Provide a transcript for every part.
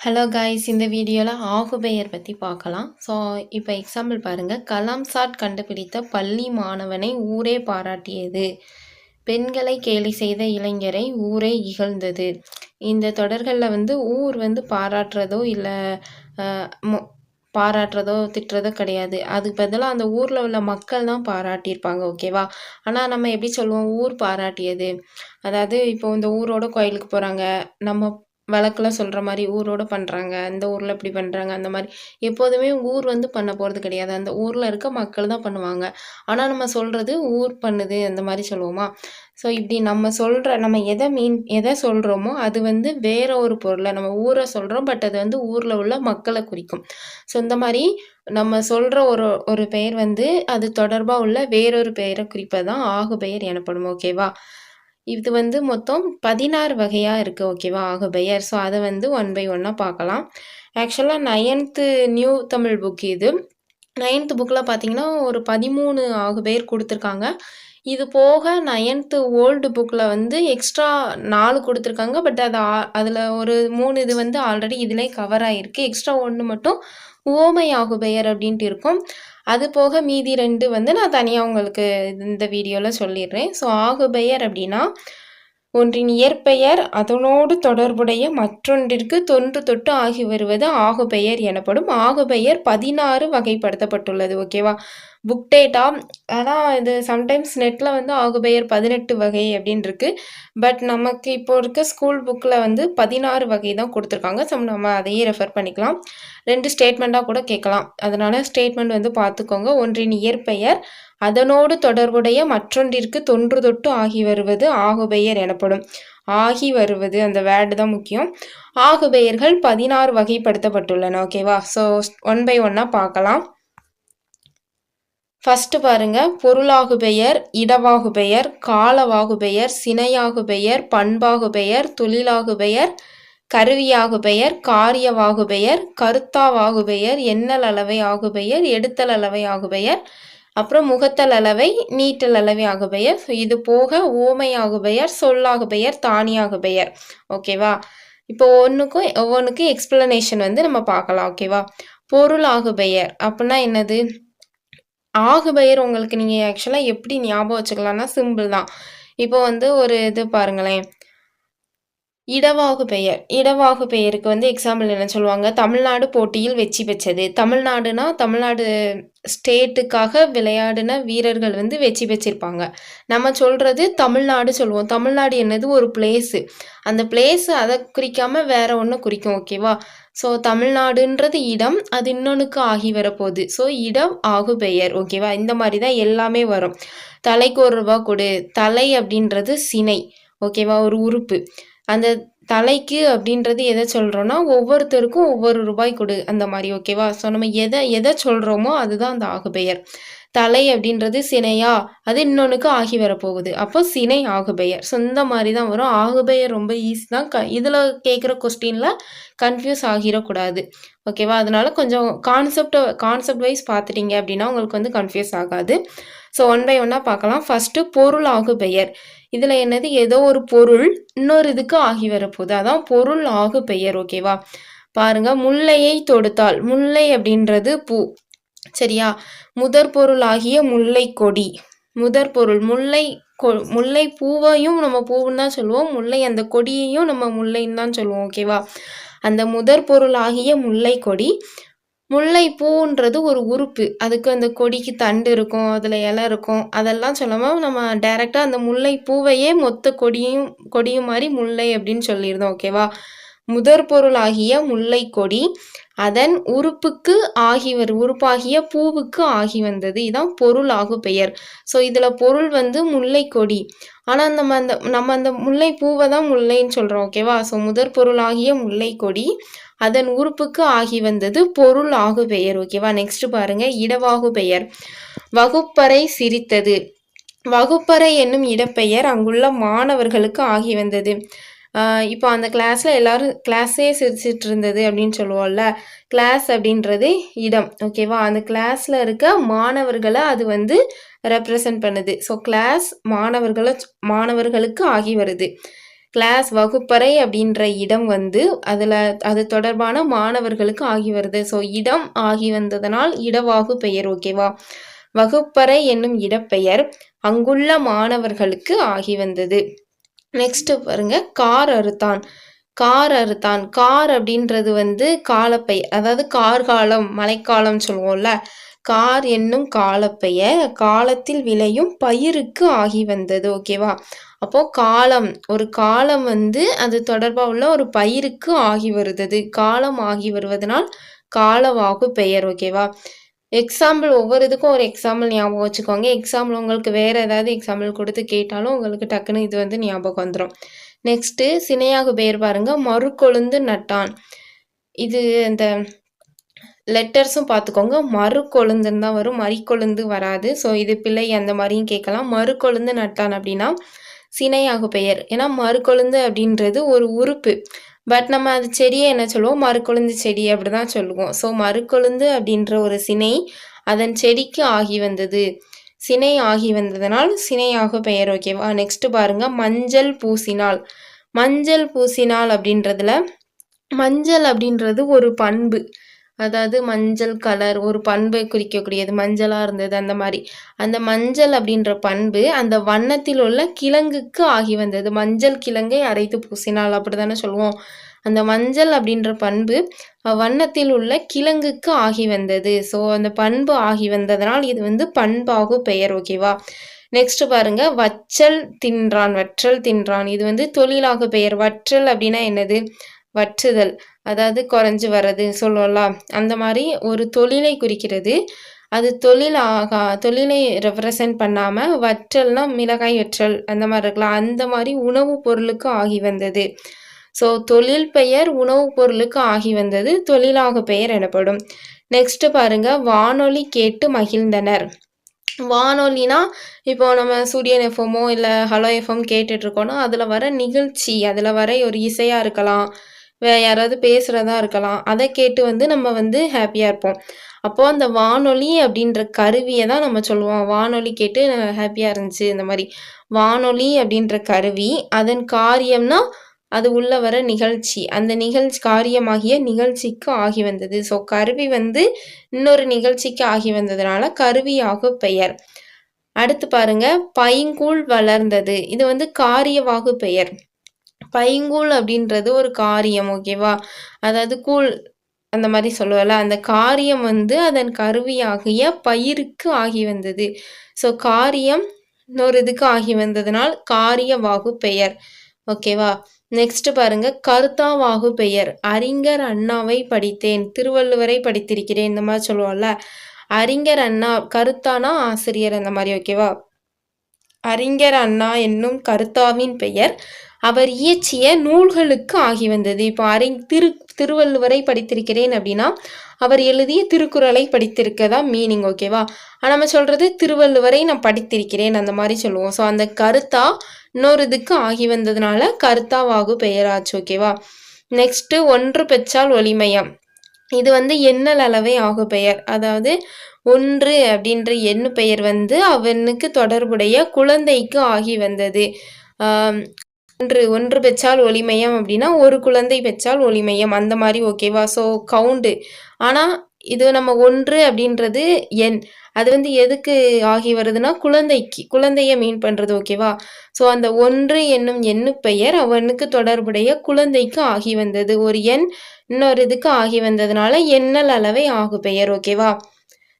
Hello guys இந்த வீடியோவில் ஆகுபெயர் பற்றி பார்க்கலாம். ஸோ இப்போ எக்ஸாம்பிள் பாருங்கள் கலாம் சாட் கண்டுபிடித்த பள்ளி மாணவனை ஊரே பாராட்டியது. பெண்களை கேலி செய்த இளைஞரை ஊரே இகழ்ந்தது. இந்த தொடர்களில் வந்து ஊர் வந்து பாராட்டுறதோ இல்லை பாராட்டுறதோ திட்டுறதோ கிடையாது. அதுக்கு பதிலாக அந்த ஊரில் உள்ள மக்கள் தான் பாராட்டியிருப்பாங்க ஓகேவா ஆனால் நம்ம எப்படி சொல்லுவோம்? ஊர் பாராட்டியது. அதாவது இப்போ இந்த ஊரோட கோயிலுக்கு போகிறாங்க நம்ம வழக்கில் சொல்கிற மாதிரி ஊரோட பண்ணுறாங்க இந்த ஊரில் இப்படி பண்ணுறாங்க அந்த மாதிரி எப்போதுமே ஊர் வந்து பண்ண போகிறது கிடையாது. அந்த ஊரில் இருக்க மக்கள் தான் பண்ணுவாங்க. ஆனால் நம்ம சொல்கிறது ஊர் பண்ணுது அந்த மாதிரி சொல்லுவோமா? ஸோ இப்படி நம்ம சொல்கிற நம்ம எதை மீன் எதை சொல்கிறோமோ அது வந்து வேற ஒரு பொருளை நம்ம ஊரை சொல்கிறோம் பட் அது வந்து ஊரில் உள்ள மக்களை குறிக்கும். ஸோ இந்த மாதிரி நம்ம சொல்கிற ஒரு ஒரு பெயர் வந்து அது தொடர்பாக உள்ள வேறொரு பெயரை குறிப்பதான் ஆகு பெயர் எனப்படும். ஓகேவா இது வந்து மொத்தம் பதினாறு வகையாக இருக்குது ஓகேவா ஆகுபெயர் ஸோ அதை வந்து ஒன் பை ஒன்னாக பார்க்கலாம். ஆக்சுவலாக நைன்த்து நியூ தமிழ் புக் இது. நைன்த்து புக்கில் பார்த்தீங்கன்னா ஒரு பதிமூணு ஆகுபெயர் கொடுத்துருக்காங்க. இது போக நைன்த்து ஓல்டு புக்கில் வந்து எக்ஸ்ட்ரா நாலு கொடுத்துருக்காங்க. பட் அது அதில் ஒரு மூணு இது வந்து ஆல்ரெடி இதிலே கவர் ஆகிருக்கு எக்ஸ்ட்ரா ஒன்று மட்டும் ஓமை ஆகுபெயர் அப்படின்ட்டு இருக்கும். அது போக மீதி ரெண்டு வந்து நான் தனியாக உங்களுக்கு இந்த வீடியோவில் சொல்லிடுறேன். ஸோ ஆகுபெயர் அப்படின்னா ஒன்றின் இயற்பெயர் அதனோடு தொடர்புடைய மற்றொன்றிற்கு தொன்று தொட்டு ஆகி வருவது ஆகுபெயர் எனப்படும். ஆகுபெயர் பதினாறு வகைப்படுத்தப்பட்டுள்ளது ஓகேவா புக் டேட்டா ஆனால் இது சம்டைம்ஸ் நெட்டில் வந்து ஆகுபெயர் பதினெட்டு வகை அப்படின்னு இருக்கு பட் நமக்கு இப்போ இருக்க ஸ்கூல் புக்கில் வந்து பதினாறு வகை தான் கொடுத்துருக்காங்க. ஸோ நம்ம அதையே ரெஃபர் பண்ணிக்கலாம். ரெண்டு ஸ்டேட்மெண்ட்டாக கூட கேட்கலாம். அதனால் ஸ்டேட்மெண்ட் வந்து பார்த்துக்கோங்க. ஒன்றின் இயற்பெயர் அதனோடு தொடர்புடைய மற்றொன்றிற்கு தொன்று தொட்டு ஆகி வருவது ஆகுபெயர் எனப்படும். ஆகி வருவது அந்த வேர்டு தான் முக்கியம். ஆகுபெயர்கள் பதினாறு வகைப்படுத்தப்பட்டுள்ளன. ஓகேவா ஸோ ஒன் பை ஒன்னாக பார்க்கலாம். ஃபஸ்ட்டு பாருங்கள் பொருளாகு பெயர் இடவாகு பெயர் காலவாகு பெயர் சினையாகு பெயர் பண்பாகு பெயர் தொழிலாகு பெயர் கருவியாகு பெயர் காரியவாகு பெயர் கருத்தாவாகு பெயர் எண்ணல் அளவை ஆகு பெயர் எடுத்தல் அளவை ஆகு பெயர் அப்புறம் முகத்தல் அளவை நீட்டல் அளவை ஆகு பெயர் இது போக ஓமையாகு பெயர் சொல்லாகு பெயர் தானியாகு பெயர் ஓகேவா இப்போ ஒன்றுக்கும் ஒவ்வொன்றுக்கும் எக்ஸ்பிளனேஷன் வந்து நம்ம பார்க்கலாம். ஓகேவா பொருளாகு பெயர் அப்படின்னா என்னது? ஆகுபெயர் உங்களுக்கு நீங்கள் ஆக்சுவலாக எப்படி ஞாபகம் வச்சுக்கலாம்னா சிம்பிள் தான். இப்போ வந்து ஒரு இது பாருங்களேன். இடவாகு பெயர். இடவாகு பெயருக்கு வந்து எக்ஸாம்பிள் என்ன சொல்லுவாங்க? தமிழ்நாடு போட்டியில் வெற்றி பெற்றது. தமிழ்நாடுனா தமிழ்நாடு ஸ்டேட்டுக்காக விளையாடின வீரர்கள் வந்து வெற்றி பெற்றிருப்பாங்க. நம்ம சொல்கிறது தமிழ்நாடு சொல்லுவோம். தமிழ்நாடு என்னது? ஒரு பிளேஸு அந்த பிளேஸு அதை குறிக்காமல் வேற ஒன்று குறிக்கும் ஓகேவா ஸோ தமிழ்நாடுன்றது இடம் அது இன்னொன்றுக்கு ஆகி வரப்போகுது. ஸோ இடம் ஆகு பெயர் ஓகேவா இந்த மாதிரி தான் எல்லாமே வரும். தலைக்கு ஒரு ரூபா கொடு. தலை அப்படின்றது சினை ஓகேவா ஒரு உறுப்பு. அந்த தலைக்கு அப்படின்றது எதை சொல்கிறோன்னா ஒவ்வொருத்தருக்கும் ஒவ்வொரு ரூபாய் கொடு அந்த மாதிரி ஓகேவா ஸோ நம்ம எதை எதை சொல்கிறோமோ அதுதான் அந்த ஆகுபெயர். தலை அப்படின்றது சினையா? அது இன்னொன்றுக்கு ஆகி வரப்போகுது. அப்போ சினை ஆகுபெயர். ஸோ இந்த மாதிரி தான் வரும். ஆகுபெயர் ரொம்ப ஈஸி தான். க இதில் கேட்குற கொஸ்டினில் கன்ஃபியூஸ் ஆகிடக்கூடாது. ஓகேவா அதனால கொஞ்சம் கான்செப்ட் கான்செப்ட் வைஸ் பார்த்துட்டீங்க அப்படின்னா உங்களுக்கு வந்து கன்ஃபியூஸ் ஆகாது. ஸோ ஒன் பை ஒன்னாக பார்க்கலாம் ஃபஸ்ட்டு பொருள் ஆகுபெயர். இதில் என்னது? ஏதோ ஒரு பொருள் இன்னொரு இதுக்கு ஆகி வரப்போகுது. அதான் பொருள் ஆகுபெயர். ஓகேவா பாருங்க. முல்லையை தொடுத்தால். முல்லை அப்படின்றது பூ. சரியா? முதற் பொருளாகிய முல்லை கொடி. முதற் பொருள் முல்லை கொ முல்லை பூவையும் நம்ம பூவுன்னு தான் சொல்லுவோம். முல்லை அந்த கொடியையும் நம்ம முல்லைன்னு தான் சொல்லுவோம் ஓகேவா அந்த முதற் பொருளாகிய முல்லை கொடி. முல்லைப்பூன்றது ஒரு உறுப்பு. அதுக்கு அந்த கொடிக்கு தண்டு இருக்கும் அதில் இலை இருக்கும். அதெல்லாம் சொல்லாமல் நம்ம டைரெக்டாக அந்த முல்லைப்பூவையே மொத்த கொடியும் கொடியும் மாதிரி முல்லை அப்படின்னு சொல்லியிருந்தோம் ஓகேவா முதற் பொருளாகிய முல்லை கொடி அதன் உறுப்புக்கு ஆகிவர் உறுப்பாகிய பூவுக்கு ஆகி வந்தது. இதுதான் பொருள் ஆகு பெயர். ஸோ இதில் பொருள் வந்து முல்லை கொடி ஆனால் நம்ம அந்த நம்ம அந்த முல்லை பூவை தான் முல்லைன்னு சொல்கிறோம் ஓகேவா ஸோ முதற் பொருளாகிய முல்லை கொடி அதன் உறுப்புக்கு ஆகி வந்தது பொருள் ஆகு பெயர் ஓகேவா நெக்ஸ்ட் பாருங்க இடவாகு பெயர். வகுப்பறை சிரித்தது. வகுப்பறை என்னும் இடப்பெயர் அங்குள்ள மாணவர்களுக்கு ஆகி வந்தது. இப்போ அந்த கிளாஸில் எல்லோரும் கிளாஸே சிரிச்சிட்டு இருந்தது அப்படின்னு சொல்லுவோம்ல கிளாஸ் அப்படின்றது இடம் ஓகேவா அந்த கிளாஸில் இருக்க மாணவர்களை அது வந்து ரெப்ரசன்ட் பண்ணுது. ஸோ கிளாஸ் மாணவர்களை மாணவர்களுக்கு ஆகி வருது. கிளாஸ் வகுப்பறை அப்படின்ற இடம் வந்து அதில் அது தொடர்பான மாணவர்களுக்கு ஆகி வருது. ஸோ இடம் ஆகி வந்ததனால் இடவாகு பெயர் ஓகேவா வகுப்பறை என்னும் இடப்பெயர் அங்குள்ள மாணவர்களுக்கு ஆகி வந்தது. நெக்ஸ்ட் பாருங்க. கார் அறுத்தான். கார் அறுத்தான். கார் அப்படின்றது வந்து காலப்பை அதாவது கார்காலம் மழைக்காலம் சொல்லுவோம்ல. கார் என்னும் காலப்பெயர் காலத்தில் விளையும் பயிருக்கு ஆகி வந்தது. ஓகேவா அப்போ காலம் ஒரு காலம் வந்து அது தொடர்பாக உள்ள ஒரு பயிருக்கு ஆகி வருது காலம் ஆகி வருவதனால் காலவாகு பெயர். ஓகேவா எக்ஸாம்பிள் ஒவ்வொரு இதுக்கும் ஒரு எக்ஸாம்பிள் ஞாபகம் வச்சுக்கோங்க. எக்ஸாம்பிள் உங்களுக்கு வேறு ஏதாவது எக்ஸாம்பிள் கொடுத்து கேட்டாலும் உங்களுக்கு டக்குன்னு இது வந்து ஞாபகம் வந்துடும் நெக்ஸ்ட்டு சினையாக பெயர் பாருங்க. மறுக்கொழுந்து நட்டான். இது இந்த லெட்டர்ஸும் பார்த்துக்கோங்க மறுக்கொழுந்துன்னு தான் வரும். மறிக்கொழுந்து வராது. ஸோ இது பிள்ளை அந்த மாதிரியும் கேட்கலாம். மறுக்கொழுந்து நட்டான் அப்படின்னா சினையாக பெயர். ஏன்னா மறுக்கொழுந்து அப்படின்றது ஒரு உறுப்பு. பட் நம்ம அது செடியை என்ன சொல்லுவோம்? மறுக்கொழுந்து செடி அப்படி தான் சொல்லுவோம். ஸோ மறுக்கொழுந்து அப்படின்ற ஒரு சினை அதன் செடிக்கு ஆகி வந்தது. சினை ஆகி வந்ததனால் சினையாக பெயர். ஓகேவா நெக்ஸ்ட் பாருங்க. மஞ்சள் பூசினால். மஞ்சள் பூசினால் அப்படின்றதுல மஞ்சள் அப்படின்றது ஒரு பண்பு. அதாவது மஞ்சள் கலர் ஒரு பண்பை குறிக்கக்கூடியது மஞ்சளாக இருந்தது அந்த மாதிரி. அந்த மஞ்சள் அப்படின்ற பண்பு அந்த வண்ணத்தில் உள்ள கிழங்குக்கு ஆகி வந்தது. மஞ்சள் கிழங்கை அரைத்து பூசினால் அப்படி தானே சொல்லுவோம். அந்த மஞ்சள் அப்படின்ற பண்பு வண்ணத்தில் உள்ள கிழங்குக்கு ஆகி வந்தது. ஸோ அந்த பண்பு ஆகி வந்ததனால் இது வந்து பண்பாகு பெயர் ஓகேவா? நெக்ஸ்ட் பாருங்க. வச்சல் தின்றான். வற்றல் தின்றான். இது வந்து தொழிலாக பெயர். வற்றல் அப்படின்னா என்னது? வற்றுதல் அதாவது குறைஞ்சி வர்றது சொல்லலாம் அந்த மாதிரி ஒரு தொழிலை குறிக்கிறது. அது தொழில் ஆகா தொழிலை ரெப்ரசன்ட் பண்ணாமல் வற்றல்னா மிளகாய் வற்றல் அந்த மாதிரி இருக்கலாம். அந்த மாதிரி உணவுப் பொருளுக்கு ஆகி வந்தது. ஸோ தொழில் பெயர் உணவுப் பொருளுக்கு ஆகி வந்தது. தொழிலாக பெயர் எனப்படும். நெக்ஸ்ட் பாருங்க வானொலி கேட்டு மகிழ்ந்தனர். வானொலினா இப்போ நம்ம சூரியன் எஃப்எம்மோ இல்லை ஹலோ எஃப்எம் கேட்டுட்ருக்கோன்னா அதில் வர நிகழ்ச்சி அதில் வர ஒரு இசையாக இருக்கலாம். யாராவது பேசுகிறதா இருக்கலாம். அதை கேட்டு வந்து நம்ம வந்து ஹாப்பியாக இருப்போம். அப்போது அந்த வானொலி அப்படின்ற கருவியை தான் நம்ம சொல்லுவோம். வானொலி கேட்டு ஹாப்பியாக இருந்துச்சு இந்த மாதிரி. வானொலி அப்படின்ற கருவி அதன் காரியம்னா அது உள்ள வர நிகழ்ச்சி. அந்த நிகழ்ச்சி காரியமாகிய நிகழ்ச்சிக்கு ஆகி வந்தது. ஸோ கருவி வந்து இன்னொரு நிகழ்ச்சிக்கு ஆகி வந்ததுனால கருவியாக பெயர். அடுத்து பாருங்க பைங்கூழ் வளர்ந்தது. இது வந்து காரியவாகு பெயர். பைங்கூழ் அப்படின்றது ஒரு காரியம் ஓகேவா? அதாவது கூழ் அந்த மாதிரி சொல்லுவல அந்த காரியம் வந்து அதன் கருவியாகிய பயிருக்கு ஆகி வந்தது. ஸோ காரியம் இன்னொரு இதுக்கு ஆகி வந்ததுனால் காரியவாகு பெயர் ஓகேவா? நெக்ஸ்ட் பாருங்க கருத்தாவாகு பெயர். அறிஞர் அண்ணாவை படித்தேன் திருவள்ளுவரை படித்திருக்கிறேன் இந்த மாதிரி சொல்லுவோம்ல. அறிஞர் அண்ணா கருத்தானா ஆசிரியர் அந்த மாதிரி ஓகேவா? அறிஞர் அண்ணா என்னும் கருத்தாவின் பெயர் அவர் இயற்றிய நூல்களுக்கு ஆகி வந்தது. இப்போ அறி திரு திருவள்ளுவரை படித்திருக்கிறேன் அப்படின்னா அவர் எழுதிய திருக்குறளை படித்திருக்கதா மீனிங் ஓகேவா நம்ம சொல்கிறது திருவள்ளுவரை நான் படித்திருக்கிறேன் அந்த மாதிரி சொல்லுவோம். ஸோ அந்த கருத்தா இன்னொரு இதுக்கு ஆகி வந்ததுனால கருத்தாவாகு பெயராச்சு ஓகேவா நெக்ஸ்ட்டு ஒன்று பெற்றால் ஒளிமயம். இது வந்து எண்ணல் அளவை ஆகு பெயர். அதாவது ஒன்று அப்படின்ற எண்ணு பெயர் வந்து அவனுக்கு தொடர்புடைய குழந்தைக்கு ஆகி வந்தது. ஒன்று ஒன்று பெற்றால் ஒளிமயம் அப்படின்னா ஒரு குழந்தை பெற்றால் ஒளிமயம். அந்த மாதிரி ஓகேவா ஸோ கவுண்டு ஆனால் இது நம்ம ஒன்று அப்படின்றது எண். அது வந்து எதுக்கு ஆகி வருதுன்னா குழந்தைக்கு. குழந்தைய மீன் பண்ணுறது ஓகேவா ஸோ அந்த ஒன்று என்னும் எண்ணு பெயர் அவனுக்கு தொடர்புடைய குழந்தைக்கு ஆகி வந்தது. ஒரு எண் இன்னொரு இதுக்கு ஆகி வந்ததுனால எண்ணல் அளவை ஆகு பெயர் ஓகேவா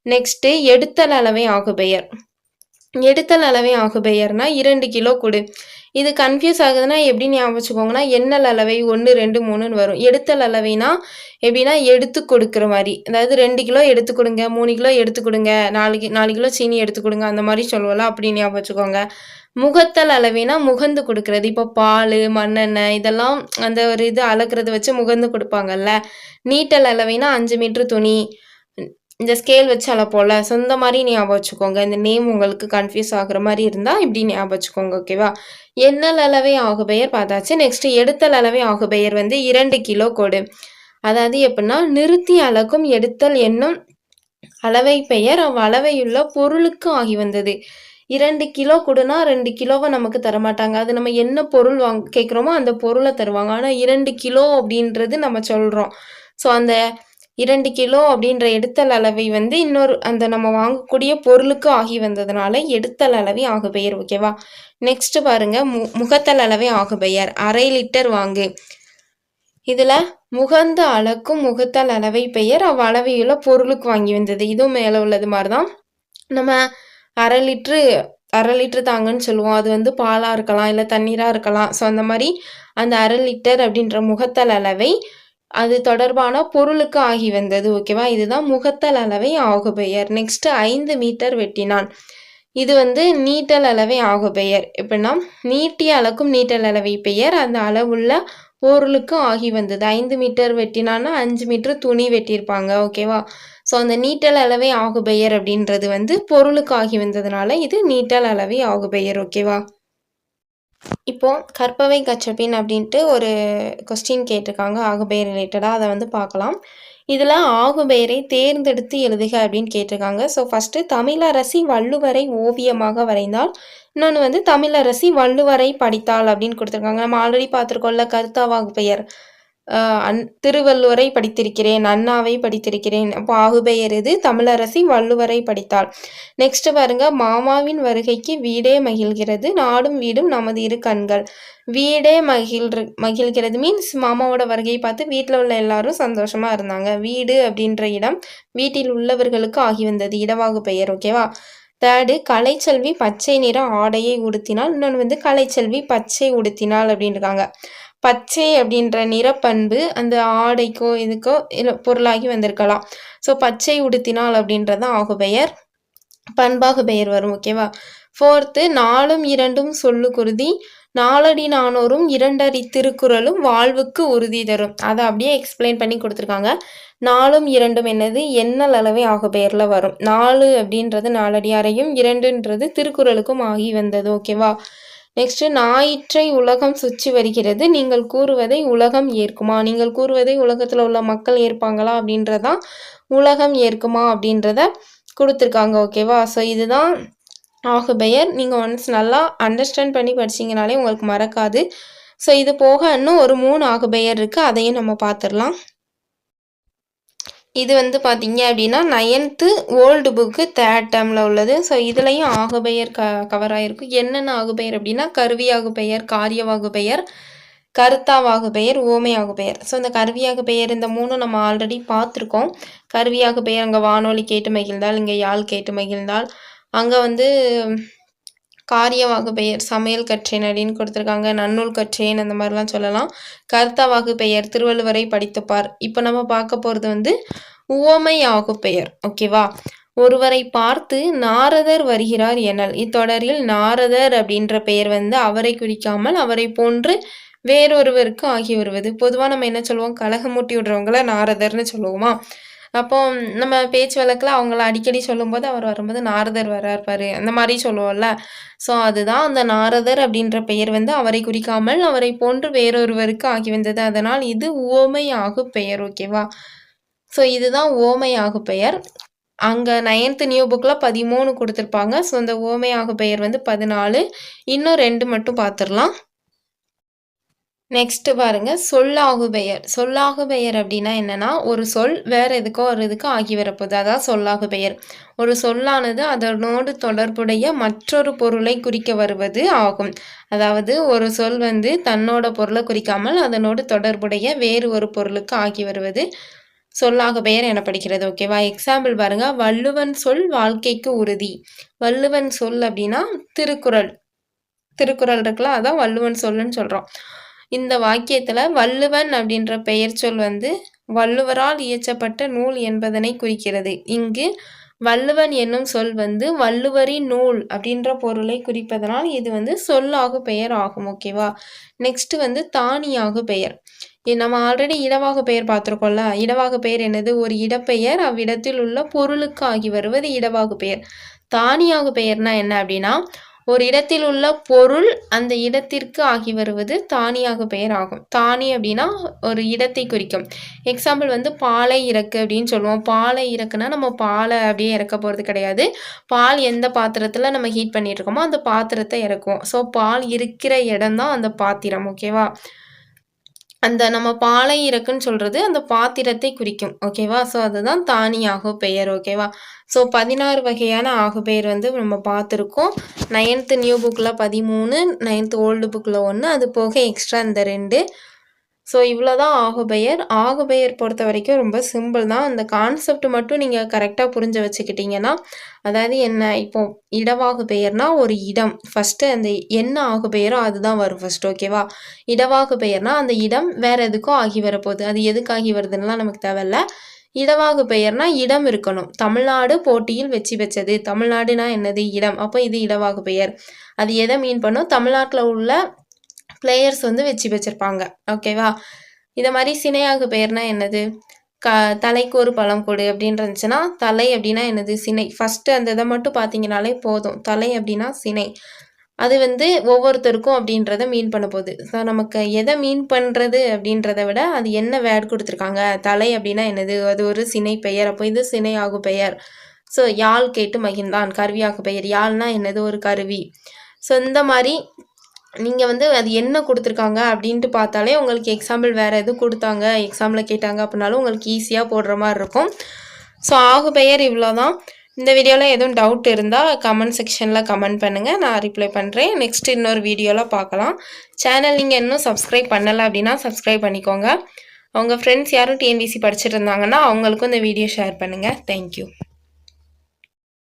நெக்ஸ்ட்டு எடுத்தல் அளவை ஆகு பெயர் எடுத்தல் அளவை ஆகு பெயர்னா இரண்டு கிலோ கொடு. இது கன்ஃபியூஸ் ஆகுதுன்னா எப்படி ஞாபகம் வச்சுக்கோங்கன்னா எண்ணல் அளவை ஒன்று ரெண்டு மூணுன்னு வரும். எடுத்தல் அளவைனா எப்படின்னா எடுத்து கொடுக்குற மாதிரி. அதாவது ரெண்டு கிலோ எடுத்து கொடுங்க மூணு கிலோ எடுத்து கொடுங்க நாலு நாலு கிலோ சீனி எடுத்து கொடுங்க அந்த மாதிரி சொல்லுவோம்ல அப்படி ஞாபகம் வச்சுக்கோங்க. முகத்தல் அளவினா முகந்து கொடுக்குறது. இப்போ பால் மண்ணெண்ணெய் இதெல்லாம் அந்த ஒரு இது அளக்குறது வச்சு முகந்து கொடுப்பாங்கல்ல. நீட்டல் அளவினா அஞ்சு மீட்ரு துணி இந்த ஸ்கேல் வச்சு அளப்போல ஸோ இந்த மாதிரி ஞாபகம் வச்சுக்கோங்க. இந்த நேம் உங்களுக்கு கன்ஃபியூஸ் ஆகுற மாதிரி இருந்தால் இப்படி ஞாபகம் வச்சுக்கோங்க ஓகேவா எண்ணல் அளவை ஆகுபெயர் பார்த்தாச்சு. நெக்ஸ்ட் எடுத்தல் அளவை ஆகுபெயர் வந்து இரண்டு கிலோ கொடு. அதாவது எப்படின்னா நிறுத்தி அளக்கும் எடுத்தல் என்னும் அளவை பெயர் அவ்வளவையுள்ள பொருளுக்கு ஆகி வந்தது. இரண்டு கிலோ கொடுனா ரெண்டு கிலோவை நமக்கு தரமாட்டாங்க. அது நம்ம என்ன பொருள் வாங் கேட்குறோமோ அந்த பொருளை தருவாங்க. ஆனால் இரண்டு கிலோ அப்படின்றது நம்ம சொல்கிறோம் ஸோ அந்த இரண்டு கிலோ அப்படின்ற எடுத்தல் அளவை வந்து இன்னொரு அந்த நம்ம வாங்கக்கூடிய பொருளுக்கு ஆகி வந்ததுனால எடுத்தல் அளவை ஆகு பெயர் ஓகேவா? நெக்ஸ்ட் பாருங்க. மு முகத்தல் அளவை ஆகு பெயர் அரை லிட்டர் வாங்கு. இதில் முகந்த அளக்கும் முகத்தல் அளவை பெயர் அவ்வளவையுள்ள பொருளுக்கு வாங்கி வந்தது. இதுவும் மேலே உள்ளது மாதிரி தான் நம்ம அரை லிட்ரு அரை லிட்ரு தாங்கன்னு சொல்லுவோம். அது வந்து பாலாக இருக்கலாம் இல்லை தண்ணீராக இருக்கலாம். ஸோ அந்த மாதிரி அந்த அரை லிட்டர் அப்படின்ற முகத்தல் அளவை அது தொடர்பான பொருளுக்கு ஆகி வந்தது ஓகேவா இதுதான் முகத்தல் அளவை ஆகு பெயர் நெக்ஸ்ட் ஐந்து மீட்டர் வெட்டினான். இது வந்து நீட்டல் அளவை ஆகு பெயர் எப்படின்னா நீட்டி அளக்கும் நீட்டல் அளவை பெயர். அந்த அளவுள்ள பொருளுக்கு ஆகி வந்தது. ஐந்து மீட்டர் வெட்டினான்னா அஞ்சு மீட்டர் துணி வெட்டியிருப்பாங்க ஓகேவா ஸோ அந்த நீட்டல் அளவை ஆகுபெயர் அப்படின்றது வந்து பொருளுக்கு ஆகி வந்ததுனால இது நீட்டல் அளவை ஆகுபெயர் ஓகேவா இப்போ கற்பவை கச்சபின் அப்படின்ட்டு ஒரு கொஸ்டின் கேட்டிருக்காங்க. ஆகுபெயர் ரிலேட்டடாக அதை வந்து பார்க்கலாம். இதில் ஆகுபெயரை தேர்ந்தெடுத்து எழுதுக அப்படின்னு கேட்டிருக்காங்க. ஸோ ஃபஸ்ட்டு தமிழரசி வள்ளுவரை ஓவியமாக வரைந்தால் இன்னொன்று வந்து தமிழரசி வள்ளுவரை படித்தாள் அப்படின்னு கொடுத்துருக்காங்க. நம்ம ஆல்ரெடி பார்த்துருக்கோம்ல கருத்தாவாகு பெயர் அன் திருவள்ளுவரை படித்திருக்கிறேன் அண்ணாவை படித்திருக்கிறேன். அப்போ ஆகுபெயர் இது தமிழரசி வள்ளுவரை படித்தாள். நெக்ஸ்ட் பாருங்க மாமாவின் வருகைக்கு வீடே மகிழ்கிறது நாடும் வீடும் நமது இரு கண்கள். வீடே மகிழ் மகிழ்கிறது மீன்ஸ் மாமாவோட வருகையை பார்த்து வீட்டில் உள்ள எல்லாரும் சந்தோஷமா இருந்தாங்க. வீடு அப்படின்ற இடம் வீட்டில் உள்ளவர்களுக்கு ஆகி வந்தது. இடவாகு பெயர் ஓகேவா தேர்டு கலைச்செல்வி பச்சை நிற ஆடையை உடுத்தினால் இன்னொன்று வந்து கலைச்செல்வி பச்சை உடுத்தினாள் அப்படின்னு இருக்காங்க பச்சை அப்படின்ற நிறப்பண்பு அந்த ஆடைக்கோ இதுக்கோ இல்லை பொருளாகி வந்திருக்கலாம். ஸோ பச்சை உடுத்தினால் அப்படின்றது ஆகு பெயர் பண்பாகு பெயர் வரும் ஓகேவா ஃபோர்த்து நாலும் இரண்டும் சொல்லு குருதி. நாலடி நானோரும் இரண்டடி திருக்குறளும் வாழ்வுக்கு உறுதி தரும். அதை அப்படியே எக்ஸ்பிளைன் பண்ணி கொடுத்துருக்காங்க. நாலும் இரண்டும் என்னது? எண்ணல் அளவே ஆகு பெயரில் வரும். நாலு அப்படின்றது நாலடியாரையும் இரண்டுன்றது திருக்குறளுக்கும் ஆகி வந்தது ஓகேவா நெக்ஸ்ட் ஞாயிற்றை உலகம் சுற்றி வருகிறது. நீங்கள் கூறுவதை உலகம் ஏற்குமா? நீங்கள் கூறுவதை உலகத்தில் உள்ள மக்கள் ஏற்பாங்களா? அப்படின்றதான் உலகம் ஏற்குமா? அப்படின்றத கொடுத்துருக்காங்க. ஓகேவா ஸோ இதுதான் ஆகு பெயர் நீங்கள் ஒன்ஸ் நல்லா அண்டர்ஸ்டாண்ட் பண்ணி படிச்சிங்கனாலே உங்களுக்கு மறக்காது. ஸோ இது போக இன்னும் ஒரு மூணு ஆகு பெயர் இருக்குது அதையும் நம்ம பார்த்துடலாம். இது வந்து பார்த்தீங்க அப்படின்னா நைன்த்து ஓல்டு புக்கு தேர்ட் டேர்மில் உள்ளது. ஸோ இதுலேயும் ஆகுபெயர் க கவர் ஆகிருக்கும் என்னென்ன ஆகுபெயர் அப்படின்னா கருவியாகு பெயர் காரியவாகு பெயர் கருத்தாவாகு பெயர் ஓமையாகு பெயர் ஸோ இந்த கருவியாகு பெயர் இந்த மூணும் நம்ம ஆல்ரெடி பார்த்துருக்கோம். கருவியாகு பெயர் அங்கே வானொலி கேட்டு மகிழ்ந்தால் இங்கே யாழ் கேட்டு மகிழ்ந்தால். அங்கே வந்து காரியவாகு பெயர் சமையல் கற்றேன் அப்படின்னு கொடுத்துருக்காங்க. நன்னூல் கற்றேன் அந்த மாதிரிலாம் சொல்லலாம். கர்த்தாவாகு பெயர் திருவள்ளுவரை படித்துப்பார். இப்போ நம்ம பார்க்க போகிறது வந்து உவமை ஆகு பெயர் ஓகேவா? ஒருவரை பார்த்து நாரதர் வருகிறார் எனல். இத்தொடரில் நாரதர் அப்படின்ற பெயர் வந்து அவரை குறிக்காமல் அவரை போன்று வேறொருவருக்கு ஆகி வருவது. பொதுவாக நம்ம என்ன சொல்லுவோம் கலகமூட்டி விடுறவங்கள நாரதர்னு சொல்லுவோமா? அப்போ நம்ம பேச்சு வழக்கில் அவங்கள அடிக்கடி சொல்லும்போது அவர் வரும்போது நாரதர் வரார் அந்த மாதிரி சொல்லுவோம்ல. ஸோ அதுதான் அந்த நாரதர் அப்படின்ற பெயர் வந்து அவரை குறிக்காமல் அவரை போன்று வேறொருவருக்கு ஆகி வந்தது. அதனால் இது ஓமையாகு பெயர் ஓகேவா ஸோ இதுதான் ஓமையாகு பெயர். அங்கே நைன்த்து நியூ புக்கில் பதிமூணு கொடுத்துருப்பாங்க. ஸோ அந்த ஓமையாகு பெயர் வந்து பதினாலு. இன்னும் ரெண்டு மட்டும் பார்த்துடலாம் நெக்ஸ்ட்டு பாருங்க சொல்லாகு பெயர் சொல்லாகு பெயர் அப்படின்னா என்னென்னா ஒரு சொல் வேறு எதுக்கோ ஒரு இதுக்கு ஆகி வரப்போகுது. அதான் சொல்லாகு பெயர் ஒரு சொல்லானது அதனோடு தொடர்புடைய மற்றொரு பொருளை குறிக்க வருவது ஆகும். அதாவது ஒரு சொல் வந்து தன்னோட பொருளை குறிக்காமல் அதனோடு தொடர்புடைய வேறு ஒரு பொருளுக்கு ஆகி வருவது. சொல்லாக பெயர் எனப்படுகிறது ஓகேவா எக்ஸாம்பிள் பாருங்க. வள்ளுவன் சொல் வாழ்க்கைக்கு உறுதி. வள்ளுவன் சொல் அப்படின்னா திருக்குறள். திருக்குறள் இருக்குல்ல அதான் வள்ளுவன் சொல்லுன்னு சொல்கிறோம் இந்த வாக்கியத்தில் வள்ளுவன் அப்படின்ற பெயர் சொல் வந்து வள்ளுவரால் இயற்றப்பட்ட நூல் என்பதனை குறிக்கிறது. இங்கு வள்ளுவன் என்னும் சொல் வந்து வள்ளுவரின் நூல் அப்படின்ற பொருளை குறிப்பதனால் இது வந்து சொல்லாகு பெயர் ஆகும் ஓகேவா நெக்ஸ்ட் வந்து தானியாகு பெயர். நம்ம ஆல்ரெடி இடவாகு பெயர் பார்த்துருக்கோம்ல? இடவாகு பெயர் என்னது? ஒரு இடப்பெயர் அவ்விடத்தில் உள்ள பொருளுக்கு ஆகி வருவது இடவாகு பெயர். தானியாகு பெயர்னா என்ன அப்படின்னா ஒரு இடத்தில் உள்ள பொருள் அந்த இடத்திற்கு ஆகி வருவது தானியாக பெயர் ஆகும். தானி அப்படின்னா ஒரு இடத்தை குறிக்கும். எக்ஸாம்பிள் வந்து பாலை இறக்கு அப்படின்னு சொல்லுவோம். பாலை இறக்குனா நம்ம பாலை அப்படியே இறக்க போகிறது கிடையாது. பால் எந்த பாத்திரத்தில் நம்ம ஹீட் பண்ணிட்டு இருக்கோமோ அந்த பாத்திரத்தை இறக்குவோம். ஸோ பால் இருக்கிற இடம் தான் அந்த பாத்திரம் ஓகேவா அந்த நம்ம பாலை இறக்குன்னு சொல்கிறது அந்த பாத்திரத்தை குறிக்கும். ஓகேவா ஸோ அதுதான் தானி ஆகு பெயர் ஓகேவா ஸோ பதினாறு வகையான ஆகு பெயர் வந்து நம்ம பார்த்துருக்கோம். நைன்த்து நியூ புக்கில் பதிமூணு நைன்த்து ஓல்டு புக்கில் ஒன்று அது போக எக்ஸ்ட்ரா இந்த ரெண்டு. ஸோ இவ்வளோ தான் ஆகுபெயர். ஆகுபெயர் பொறுத்த வரைக்கும் ரொம்ப சிம்பிள் தான். அந்த கான்செப்ட் மட்டும் நீங்கள் கரெக்டாக புரிஞ்சு வச்சுக்கிட்டீங்கன்னா அதாவது என்ன இப்போ இடவாகு பெயர்னா ஒரு இடம். ஃபஸ்ட்டு அந்த என்ன ஆகு பெயரோ அதுதான் வரும் ஃபஸ்ட் ஓகேவா இடவாகு பெயர்னா அந்த இடம் வேற எதுக்கும் ஆகி வரப்போகுது அது எதுக்கு ஆகி வருதுன்னுலாம் நமக்கு தேவையில்ல. இடவாகு பெயர்னா இடம் இருக்கணும். தமிழ்நாடு போட்டியில் வெற்றி பெற்றது. தமிழ்நாடுனா என்னது? இடம். அப்போ இது இடவாகு பெயர் அது எதை மீன் பண்ணும்? தமிழ்நாட்டில் உள்ள பிளேயர்ஸ் வந்து வச்சு வச்சுருப்பாங்க ஓகேவா இதை மாதிரி சினையாகு பெயர்னா என்னது? க தலைக்கு ஒரு பழம் கொடு அப்படின்னு இருந்துச்சுன்னா தலை அப்படின்னா என்னது? சினை. ஃபஸ்ட்டு அந்த இதை மட்டும் பார்த்தீங்கனாலே போதும். தலை அப்படின்னா சினை. அது வந்து ஒவ்வொருத்தருக்கும் அப்படின்றத மீன் பண்ண போகுது. ஸோ நமக்கு எதை மீன் பண்ணுறது அப்படின்றத விட அது என்ன வேர்ட் கொடுத்துருக்காங்க? தலை அப்படின்னா என்னது? அது ஒரு சினை பெயர். அப்போ இது சினை ஆகு பெயர். ஸோ யாழ் கேட்டு மகிழ்ந்தான். கருவியாகு பெயர். யாழ்னா என்னது? ஒரு கருவி. ஸோ இந்த மாதிரி நீங்கள் வந்து அது என்ன கொடுத்துருக்காங்க அப்படின்ட்டு பார்த்தாலே உங்களுக்கு எக்ஸாம்பிள் வேறு எதுவும் கொடுத்தாங்க எக்ஸாமில் கேட்டாங்க அப்படின்னாலும் உங்களுக்கு ஈஸியாக போடுற மாதிரி இருக்கும். ஸோ ஆகு பெயர் இவ்வளோ தான் இந்த வீடியோவில் எதுவும் டவுட் இருந்தால் கமெண்ட் செக்ஷனில் கமெண்ட் பண்ணுங்கள் நான் ரிப்ளை பண்ணுறேன் நெக்ஸ்ட் இன்னொரு வீடியோவில் பார்க்கலாம். சேனல் நீங்கள் இன்னும் சப்ஸ்கிரைப் பண்ணலை அப்படின்னா சப்ஸ்கிரைப் பண்ணிக்கோங்க. அவங்க ஃப்ரெண்ட்ஸ் யாரும் டிஎன்பிசி படிச்சுட்டு இருந்தாங்கன்னா அவங்களுக்கும் இந்த வீடியோ ஷேர் பண்ணுங்கள் தேங்க்யூ